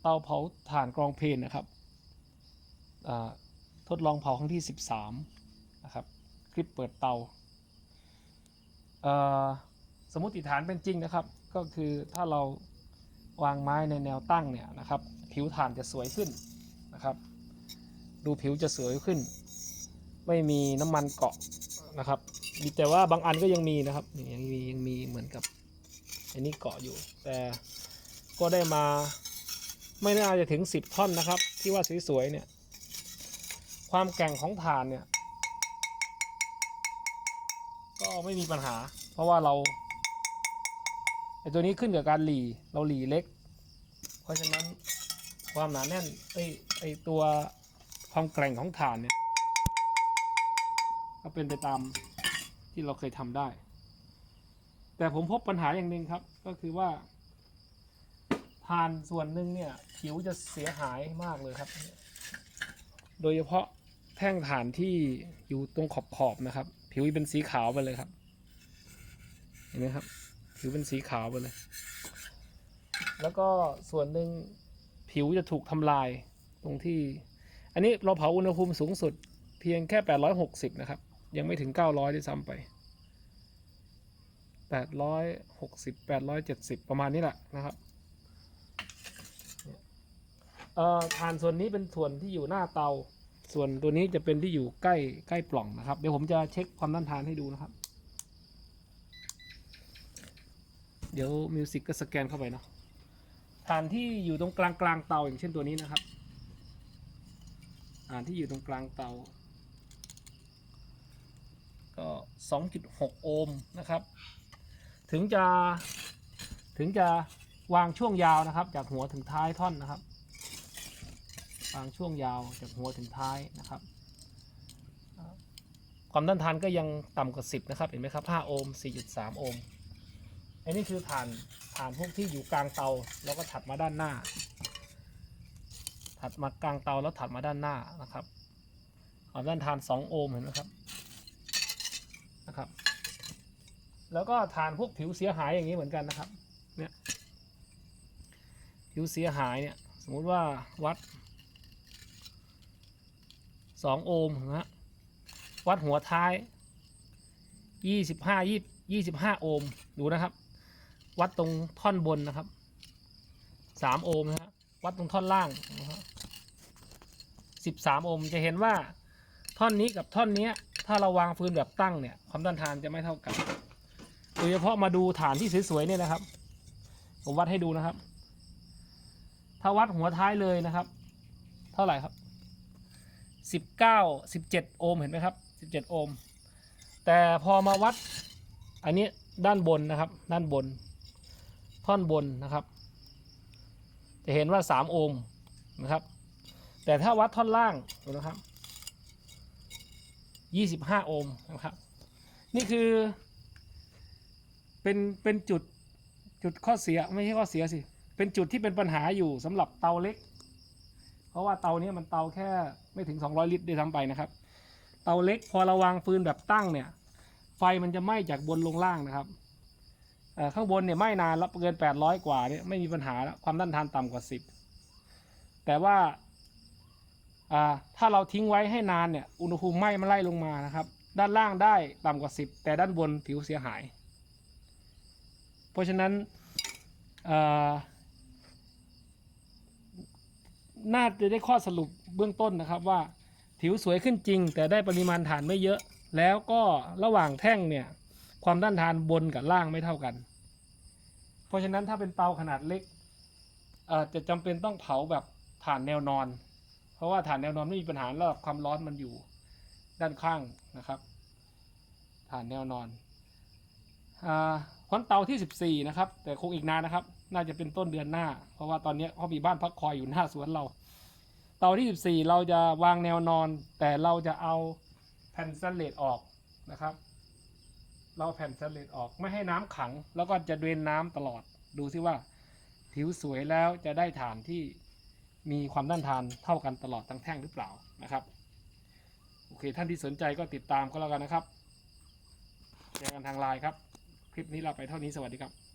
เตาเผาถ่านกรองเพลนนะครับทดลองเผาครั้งที่ 13 นะครับ คลิปเปิดเตาเสมมติฐานเป็นจริงนะครับ ก็คือถ้าเราวางไม้ในแนวตั้งเนี่ยนะครับ ผิวถ่านจะสวยขึ้นนะครับ ดูผิวจะสวยขึ้น ไม่มีน้ำมันเกาะนะครับมีแต่ว่าบางอันก็ยังมีนะครับยังมียังมีเหมือนกับอันนี้เกาะอยู่ แต่ก็ได้มา ไม่น่าจะถึง 10 ท่อนนะครับ ที่ว่าสวยๆเนี่ย ความแก่งของถ่านเนี่ย ก็ไม่มีปัญหา เพราะว่าเราไอตัวนี้ขึ้นกับการหลีเราหลีเล็ก เพราะฉะนั้นความหนาแน่นไอไอตัวความแกร่งของถ่านเนี่ย ก็เป็นไปตามที่เราเคยทำได้ แต่ผมพบปัญหาอย่างหนึ่งครับ ก็คือว่า ถ่านส่วนหนึ่งเนี่ยผิวจะเสียหายมากเลยครับ โดยเฉพาะแท่งถ่านที่อยู่ตรงขอบขอบนะครับ ผิวเป็นสีขาวไปเลยครับ เห็นไหมครับ ผิวเป็นสีขาวไปเลย แล้วก็ส่วนหนึ่งผิวจะถูกทำลายตรงที่ อันนี้เราเผาอุณหภูมิสูงสุดเพียงแค่ 860 นะครับ ยังไม่ถึง 900ด้วยซ้ำไป 860 870 ประมาณนี้แหละนะครับ อ่อฐานส่วนนี้เป็นส่วนที่อยู่หน้าเตา ส่วนตัวนี้จะเป็นที่อยู่ใกล้ใกล้ปล่องนะครับ เดี๋ยวผมจะเช็คความต้านทานให้ดูนะครับ เดี๋ยวมิวสิกก็สแกนเข้าไปเนาะฐานที่อยู่ตรงกลางกลางเตาอย่างเช่นตัวนี้นะครับฐานที่อยู่ตรงกลางเตา ก็ 2.6 โอห์มนะครับ ถึงจะถึงจะวางช่วงยาวนะครับ จากหัวถึงท้ายท่อนนะครับ วางช่วงยาวจากหัวถึงท้ายนะครับ ความต้านทานก็ยังต่ำกว่า 10 นะครับ เห็นไหมครับ 5 โอห์ม 4.3 โอห์ม อันนี้คือฐานฐานพวกที่อยู่กลางเตาแล้วก็ถัดมาด้านหน้า ถัดมากลางเตาแล้วถัดมาด้านหน้านะครับ ความต้านทาน 2 โอห์มเห็นไหมครับ นะครับ แล้วก็ฐานพวกผิวเสียหายอย่างนี้เหมือนกันนะครับ เนี่ย ผิวเสียหายเนี่ย สมมุติว่าวัด สองโอห์มนะฮะวัดหัวท้ายยี่สิบห้ายี่ยี่สิบห้าโอห์มดูนะครับ วัดตรงท่อนบนนะครับสามโอห์มนะฮะวัดตรงท่อนล่างนะฮะสิบสามโอห์มจะเห็นว่าท่อนนี้กับท่อนนี้ถ้าเราวางฟืนแบบตั้งเนี่ย ความต้านทานจะไม่เท่ากันโดยเฉพาะมาดูฐานที่สวยๆเนี่ยนะครับ ผมวัดให้ดูนะครับ ถ้าวัดหัวท้ายเลยนะครับ เท่าไหร่ครับ สิบเก้าสิบเจ็ดโอห์มเห็นไหมครับสิบเจ็ดโอห์มแต่พอมาวัดอันนี้ด้านบนนะครับ ด้านบน ท่อนบนนะครับ จะเห็นว่าสามโอห์มนะครับ แต่ถ้าวัดท่อนล่างดูนะครับยี่สิบห้าโอห์มนะครับ นี่คือ เป็นเป็นจุดจุดข้อเสียไม่ใช่ข้อเสียสิ เป็นจุดที่เป็นปัญหาอยู่สำหรับเตาเล็ก เพราะว่าเตาเนี้ยมันเตาแค่ไม่ถึง 200 ลิตรด้วยซ้ำไปนะครับ เตาเล็กพอเราวางฟืนแบบตั้งเนี่ย ไฟมันจะไหม้จากบนลงล่างนะครับข้างบนเนี่ยไหม้นานแล้วเกิน 800 กว่าเนี่ยไม่มีปัญหาแล้วความต้านทานต่ำกว่า 10 แต่ว่าถ้าเราทิ้งไว้ให้นานเนี่ยอุณหภูมิไหม้มันไล่ลงมานะครับ ด้านล่างได้ต่ำกว่า 10 แต่ด้านบนผิวเสียหาย เพราะฉะนั้นอ น่าจะได้ข้อสรุปเบื้องต้นนะครับว่าผิวสวยขึ้นจริง แต่ได้ปริมาณฐานไม่เยอะ แล้วก็ระหว่างแท่งเนี่ยความต้านทานบนกับล่างไม่เท่ากัน เพราะฉะนั้นถ้าเป็นเตาขนาดเล็กอ่อจะจำเป็นต้องเผาแบบฐานแนวนอน เพราะว่าฐานแนวนอนไม่มีปัญหาระดับความร้อนมันอยู่ด้านข้างนะครับ ฐานแนวนอนอ่าควันเตาที่ 14 นะครับ แต่คงอีกนานนะครับ น่าจะเป็นต้นเดือนหน้า เพราะว่าตอนนี้เขามีบ้านพักคอยอยู่หน้าสวนเรา เตาที่ 14 เราจะวางแนวนอน แต่เราจะเอาแผ่นสเลสออกนะครับ เราแผ่นสเลสออกไม่ให้น้ำขัง แล้วก็จะเดรนน้ำตลอด ดูซิว่า ผิวสวยแล้วจะได้ฐานที่มีความต้านทานเท่ากันตลอดทั้งแท่งหรือเปล่านะครับ โอเค ท่านที่สนใจก็ติดตามก็แล้วกันนะครับเจอกันทางไลน์ครับ คลิปนี้เราไปเท่านี้สวัสดีครับ